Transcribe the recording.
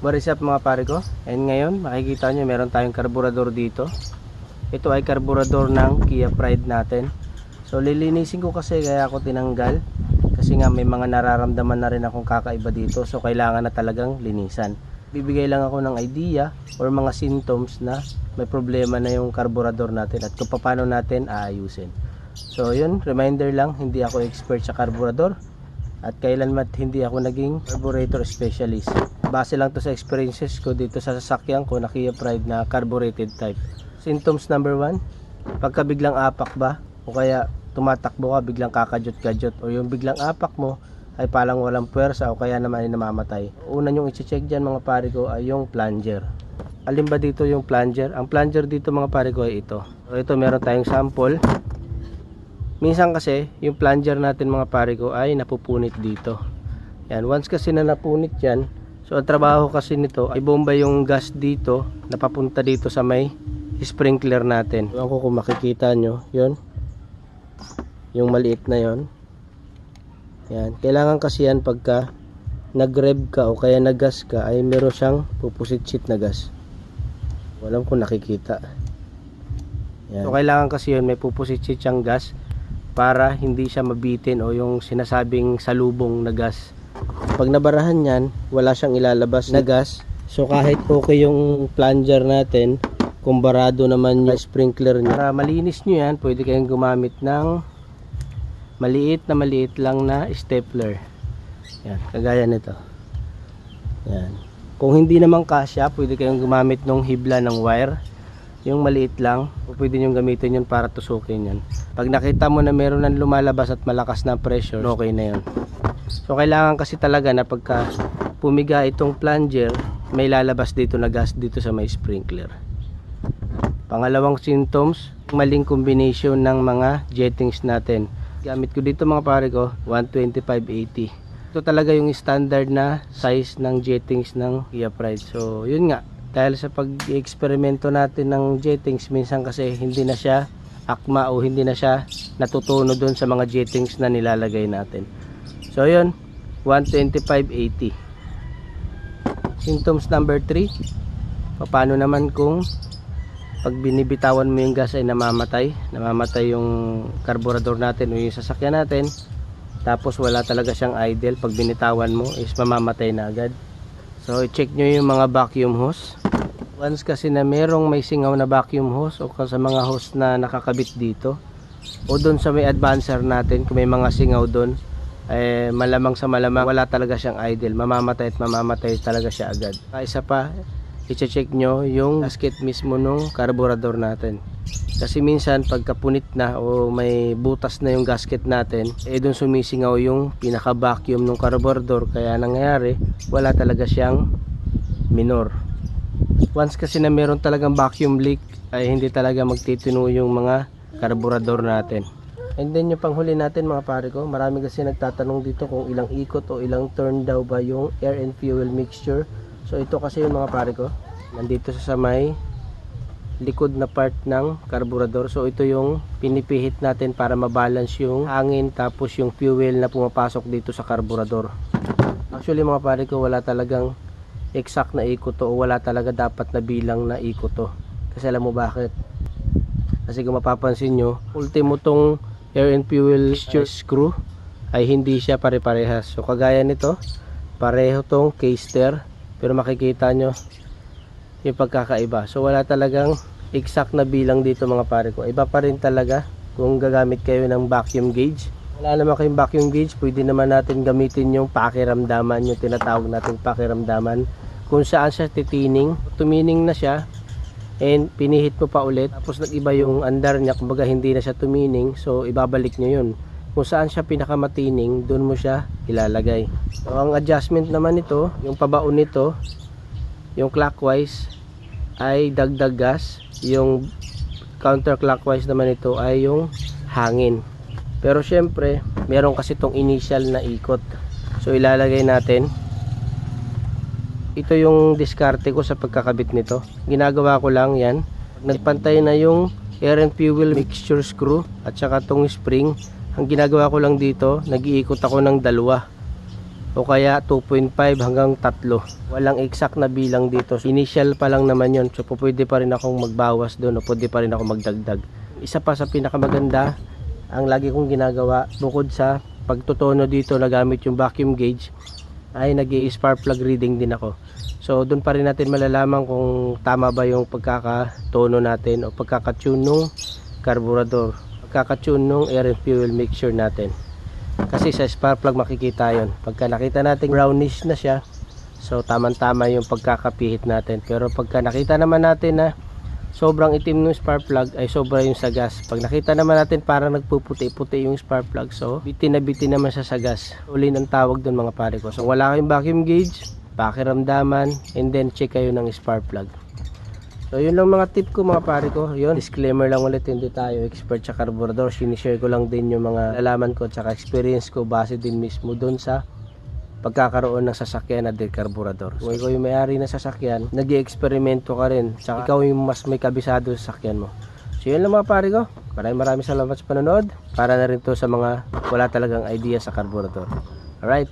What is up mga pare ko? And ngayon, makikita nyo meron tayong karburador dito. Ito ay karburador ng Kia Pride natin. So lilinisin ko kasi kaya ako tinanggal. Kasi nga may mga nararamdaman na rin akong kakaiba dito. So kailangan na talagang linisan. Bibigay lang ako ng idea or mga symptoms na may problema na yung karburador natin at kung paano natin aayusin. So yun, reminder lang, hindi ako expert sa karburador at kailanmat hindi ako naging carburetor specialist. Base lang to sa experiences ko dito sa sasakyan ko na Kia Pride na carbureted type. Symptoms number one, pagka biglang apak ba o kaya tumatakbo ka biglang kakadyot-kadyot o yung biglang apak mo ay palang walang puwersa o kaya naman ay namamatay. Una yung i-check dyan mga pare ko ay yung plunger. Alin ba dito yung plunger? Ang plunger dito mga pare ko ay ito. So ito meron tayong sample. Minsan kasi yung plunger natin mga pare ko ay napupunit dito. Yan, once kasi na napunit yan, so ang trabaho kasi nito ay bomba yung gas dito na papunta dito sa may sprinkler natin. Ewan ko kung makikita nyo, yun. Yung maliit na yon. Yan, kailangan kasi yan pagka nag-rev ka o kaya nag-gas ka ay meron siyang pupusit-sit na gas. Walang kung nakikita. Yan. So kailangan kasi yun may pupusit-sit siyang gas para hindi siya mabitin o yung sinasabing salubong na gas. Pag nabarahan yan, wala siyang ilalabas na gas. So kahit okay yung plunger natin, kung barado naman yung sprinkler niya. Para malinis nyo yan, pwede kayong gumamit ng maliit na maliit lang na stapler. Yan, kagaya nito. Yan. Kung hindi naman kasya, pwede kayong gumamit ng hibla ng wire. Yung maliit lang, pwede nyo gamitin yun para tusukin yan. Pag nakita mo na meron ng lumalabas at malakas na pressure, okay na yun. So kailangan kasi talaga na pagka pumiga itong plunger, may lalabas dito na gas dito sa may sprinkler. Pangalawang symptoms, maling combination ng mga jettings natin. Gamit ko dito mga pare ko, 12580. Ito talaga yung standard na size ng jettings ng Kia Pride. So, yun nga. Dahil sa pag-eksperimento natin ng jettings, minsan kasi hindi na siya akma o hindi na siya natutuno doon sa mga jettings na nilalagay natin. So, yun. 12580. Symptoms number 3. Paano naman kung pag binibitawan mo yung gas ay namamatay namamatay yung karburador natin o yung sasakyan natin tapos wala talaga siyang idle pag binitawan mo is mamamatay na agad so i-check nyo yung mga vacuum hose once kasi na merong may singaw na vacuum hose o sa mga hose na nakakabit dito o doon sa may advancer natin kung may mga singaw doon eh, malamang sa malamang wala talaga siyang idle mamamatay at mamamatay talaga siya agad Ah, isa pa i-check nyo yung gasket mismo nung carburetor natin. Kasi minsan pagka punit na o may butas na yung gasket natin, eh doon sumisingaw yung pinaka-vacuum ng carburetor kaya nangyayari wala talaga siyang minor. Once kasi na meron talagang vacuum leak ay hindi talaga magtitino yung mga carburetor natin. And then yung panghuli natin mga pare ko, marami kasi nagtatanong dito kung ilang ikot o ilang turn daw ba yung air and fuel mixture So ito kasi yung mga pare ko. Nandito sa may likod na part ng karburador. So ito yung pinipihit natin para mabalance yung hangin tapos yung fuel na pumapasok dito sa karburador. Actually mga pare ko wala talagang exact na ikot to o wala talaga dapat na bilang na ikot to. Kasi alam mo bakit? Kasi kung mapapansin nyo, ultimo tong air and fuel screw ay hindi siya pare-parehas. So kagaya nito, pareho tong caster pero makikita nyo yung pagkakaiba. So wala talagang exact na bilang dito mga pare ko. Iba pa rin talaga kung gagamit kayo ng vacuum gauge. Wala naman kayong vacuum gauge, pwede naman natin gamitin yung pakiramdaman, yung tinatawag natin pakiramdaman. Kung saan siya titining, tumining na siya, and pinihit mo pa ulit, tapos nag-iba yung andar niya, kumbaga hindi na siya tumining, so ibabalik nyo yun. Kung saan siya pinakamatining, doon mo siya ilalagay. So, ang adjustment naman nito, yung pabaon nito, yung clockwise ay dagdag gas, yung counterclockwise naman ito ay yung hangin. Pero syempre, meron kasi tong initial na ikot. So ilalagay natin. Ito yung diskarte ko sa pagkakabit nito. Ginagawa ko lang yan. Nagpantay na yung air and fuel mixture screw at saka tong spring. Ang ginagawa ko lang dito, nag-iikot ako ng dalawa. o kaya 2.5 hanggang 3. Walang exact na bilang dito. Initial pa lang naman yon So pwede pa rin akong magbawas doon o pwede pa rin ako magdagdag. Isa pa sa pinakamaganda, ang lagi kong ginagawa bukod sa pagtutono dito na gamit yung vacuum gauge ay nag spark plug reading din ako. So doon pa rin natin malalaman kung tama ba yung pagkakatono natin o pagkakatune ng carburetor. Pagkakatune ng air and fuel mixture natin. Kasi sa spark plug makikita yon. Pagka nakita natin brownish na siya, so tamang-tama yung pagkakapihit natin. Pero pagka nakita naman natin na sobrang itim ng spark plug ay sobra yung sa gas. Pag nakita naman natin parang nagpuputi-puti yung spark plug, so bitin na bitin naman sa gas. Uli ang tawag doon mga pare ko. So wala kayong vacuum gauge, pakiramdaman, and then check kayo ng spark plug. So yun lang mga tip ko mga pare ko. Yun, disclaimer lang ulit, hindi tayo expert sa carburetor. Sinishare ko lang din yung mga nalaman ko at experience ko base din mismo doon sa pagkakaroon ng sasakyan na del carburetor. Kung ikaw yung may-ari ng sasakyan, nag eksperimento ka rin. Tsaka ikaw yung mas may kabisado sa sasakyan mo. So yun lang mga pare ko. Maraming maraming salamat sa panonood. Para na rin to sa mga wala talagang idea sa carburetor. Alright.